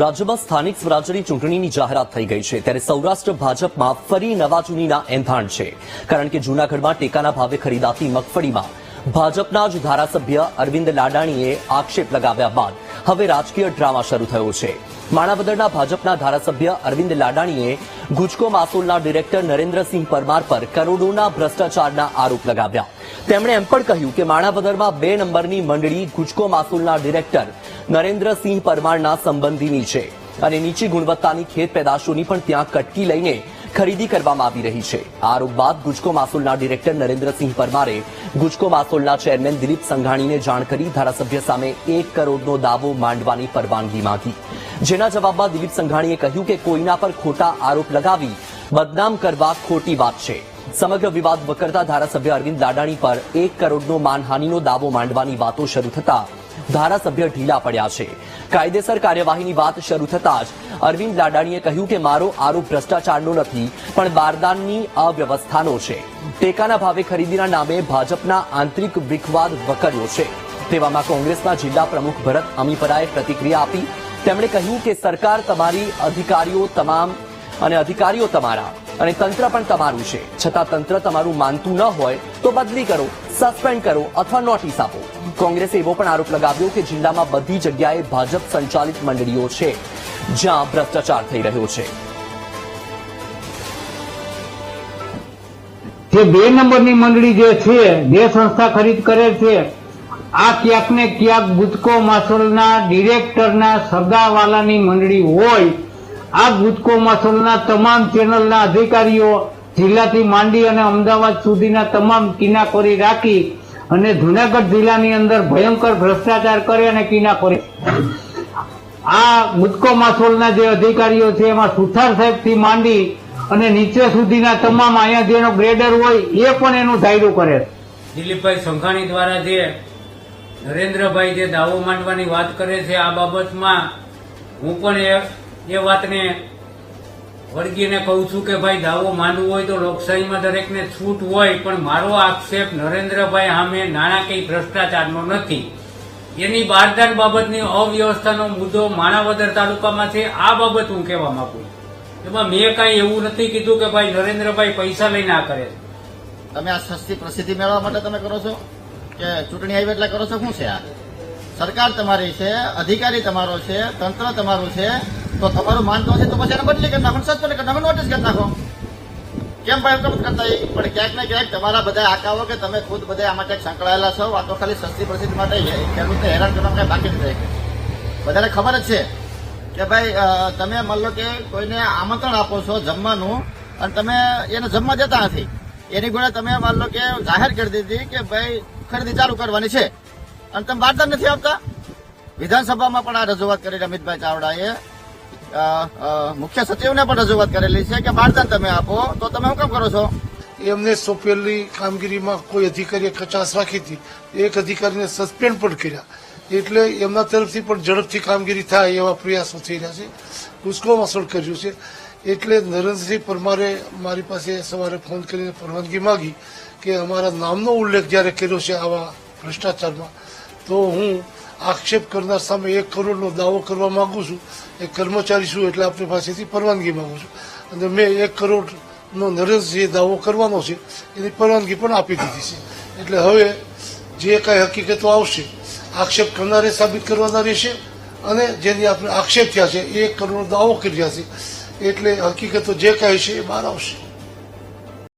રાજ્યમાં સ્થાનિક સ્વરાજ્યની ચૂંટણીની જાહેરાત થઈ ગઈ છે. ત્યારે સૌરાષ્ટ્ર ભાજપમાં ફરી નવા જૂનીના એંધાણ છે. કારણ કે જૂનાગઢમાં ટેકાના ભાવે ખરીદાતી મગફળીમાં ભાજપના જ ધારાસભ્ય અરવિંદ લાડાણીએ આક્ષેપ લગાવ્યા બાદ હવે રાજકીય ડ્રામા શરૂ થયો છે. માણાવદરના ભાજપના ધારાસભ્ય અરવિંદ લાડાણીએ ગુજકો માસોલના ડિરેક્ટર નરેન્દ્રસિંહ પરમાર પર કરોડોના ભ્રષ્ટાચારના આરોપ લગાવ્યા. તેમણે એમ પણ કહ્યું કે માણાવદરમાં બે નંબરની મંડળી ગુજકો માસુલના ડિરેક્ટર નરેન્દ્રસિંહ પરમારના સંબંધીની છે અને નીચી ગુણવત્તાની ખેત પેદાશોની પણ ત્યાં કટકી લઈને ખરીદી કરવામાં આવી રહી છે. આરોપ બાદ ગુજકો માસોલના ડિરેક્ટર નરેન્દ્રસિંહ પરમારે ગુજકો માસોલના ચેરમેન દિલીપ સંઘાણીને જાણ કરી ધારાસભ્ય સામે એક કરોડનો દાવો માંડવાની પરવાનગી માંગી. જેના જવાબમાં દિલીપ સંઘાણીએ કહ્યું કે કોઈના પર ખોટા આરોપ લગાવી બદનામ કરવા ખોટી વાત છે. સમગ્ર વિવાદ વકરતા ધારાસભ્ય અરવિંદ લાડાણી પર એક કરોડનો માનહાનિનો દાવો માંડવાની વાતો શરૂ થતા ધારાસભ્ય ઢીલા પડ્યા છે. કાયદેસર કાર્યવાહીની વાત શરૂ થતાં જ અરવિંદ લાડાણીએ કહ્યું કે મારો આરોપ ભ્રષ્ટાચારનો નથી, પણ બારદાનની અવ્યવસ્થાનો છે. ટેકાના ભાવે ખરીદીના નામે ભાજપના આંતરિક વિખવાદ વકર્યો છે. તેવામાં કોંગ્રેસના જિલ્લા પ્રમુખ ભરત અમીપરાએ પ્રતિક્રિયા આપી. તેમણે કહ્યું કે સરકાર તમારી અધિકારીઓ તમામ અને અધિકારીઓ તમારા અને તંત્ર પણ તમારું છે. છતાં તંત્ર તમારું માનતું ન હોય તો બદલી કરો સસ્પેન્ડ કરો અથવા નોટિસ આપો. કોંગ્રેસે એવો પણ આરોપ લગાવ્યો કે જિલ્લામાં બધી જગ્યાએ ભાજપ સંચાલિત મંડળીઓ છે, જ્યાં ભ્રષ્ટાચાર થઈ રહ્યો છે. જે બે નંબરની મંડળી જે છે જે સંસ્થા ખરીદ કરે છે, આ ક્યાંક ને ક્યાંક ગુજકો માસોલના ડિરેક્ટરના સરદારવાલાની મંડળી હોય આ ગુજકો માસોલના તમામ ચેનલના અધિકારીઓ જિલ્લાથી માંડી અને અમદાવાદ સુધીના તમામ કિનાખોરી રાખી અને જુનાગઢ જિલ્લાની અંદર ભયંકર ભ્રષ્ટાચાર કરે અને કિનાખોરી આ ગુજકો માસોલના જે અધિકારીઓ છે, એમાં સુથાર સાહેબથી માંડી અને નીચે સુધીના તમામ અહીંયા જેનો ગ્રેડર હોય, એ પણ એનું ધાયરું કરે દિલીપભાઈ સંઘાણી દ્વારા જે નરેન્દ્રભાઈ જે દાવો માંડવાની વાત કરે છે, આ બાબતમાં હું પણ એ એ વાતને વળગીને કહું છું કે ભાઈ, દાવો માનવું હોય તો લોકશાહીમાં દરેકને છૂટ હોય, પણ મારો આક્ષેપ નરેન્દ્રભાઈ સામે નાણાકીય ભ્રષ્ટાચારનો નથી. એની બારદાન બાબતની અવ્યવસ્થાનો મુદ્દો માણાવદર તાલુકામાં છે આ બાબત હું કહેવા માંગુ એમાં મેં કાંઈ એવું નથી કીધું કે ભાઈ, નરેન્દ્રભાઈ પૈસા લઈને આ કરે તમે આ સસ્તી પ્રસિદ્ધિ મેળવવા માટે તમે કરો છો? કે ચૂંટણી આવી એટલે કરો છો? શું છે આ? સરકાર તમારી છે, અધિકારી તમારો છે, તંત્ર તમારું છે તો તમારું માનતો હશે તો પછી એને બદલી કરી નાખો સસ્પેન્ડ કરી નાખો નોટિસ કરી નાખો. કેમ ભાઈ કેમ કરતા એ? પણ ક્યાંક ને ક્યાંક તમારા બધા આકાઓ કે તમે ખુદ બધા આ માટે સંકળાયેલા છો, આ તો ખાલી સસ્તી પ્રસિદ્ધિ માટે ખેડૂતને હેરાન કરવા કઈ બાકી જ રહે બધાને ખબર જ છે કે ભાઈ તમે માન લો કે કોઈને આમંત્રણ આપો છો જમવાનું અને તમે એને જમવા જતા નથી. એની ગોળે તમે માન લો કે જાહેર કરી દીધી કે ભાઈ, ખરીદી ચાલુ કરવાની છે. અને તમે વાર્તા નથી આપતા. વિધાનસભામાં પણ આ રજૂઆત કરી અમિતભાઈ ચાવડાએ. મુખ્ય સચિવને પણ રજૂઆત કરેલી છે કે બારદાન તમે આપો, તો તમે શું કામ કરો છો? એમને સોંપેલી કામગીરીમાં કોઈ અધિકારીએ કચાશ રાખી હતી. એક અધિકારીને સસ્પેન્ડ પણ કર્યા. એટલે એમના તરફથી પણ ઝડપથી કામગીરી થાય એવા પ્રયાસો થઈ રહ્યા છે. ગુસ્કો મસળ કર્યું છે. એટલે નરેન્દ્રસિંહ પરમારે મારી પાસે સવારે ફોન કરીને પરવાનગી માગી કે અમારા નામનો ઉલ્લેખ જ્યારે કર્યો છે આવા ભ્રષ્ટાચારમાં, તો હું આક્ષેપ કરનાર સામે એક કરોડનો દાવો કરવા માંગુ છું. એક કર્મચારી છું એટલે આપણી પાસેથી પરવાનગી માંગુ છું. અને મેં એક કરોડનો નો જે દાવો કરવાનો છે, એની પરવાનગી પણ આપી દીધી છે. એટલે હવે જે કાંઈ હકીકતો આવશે, આક્ષેપ કરનારે સાબિત કરવાના રહેશે અને જેની આપણે આક્ષેપ થયા છે, એ એક કરોડનો દાવો કર્યા છે. એટલે હકીકતો જે કાંઈ છે એ બહાર આવશે.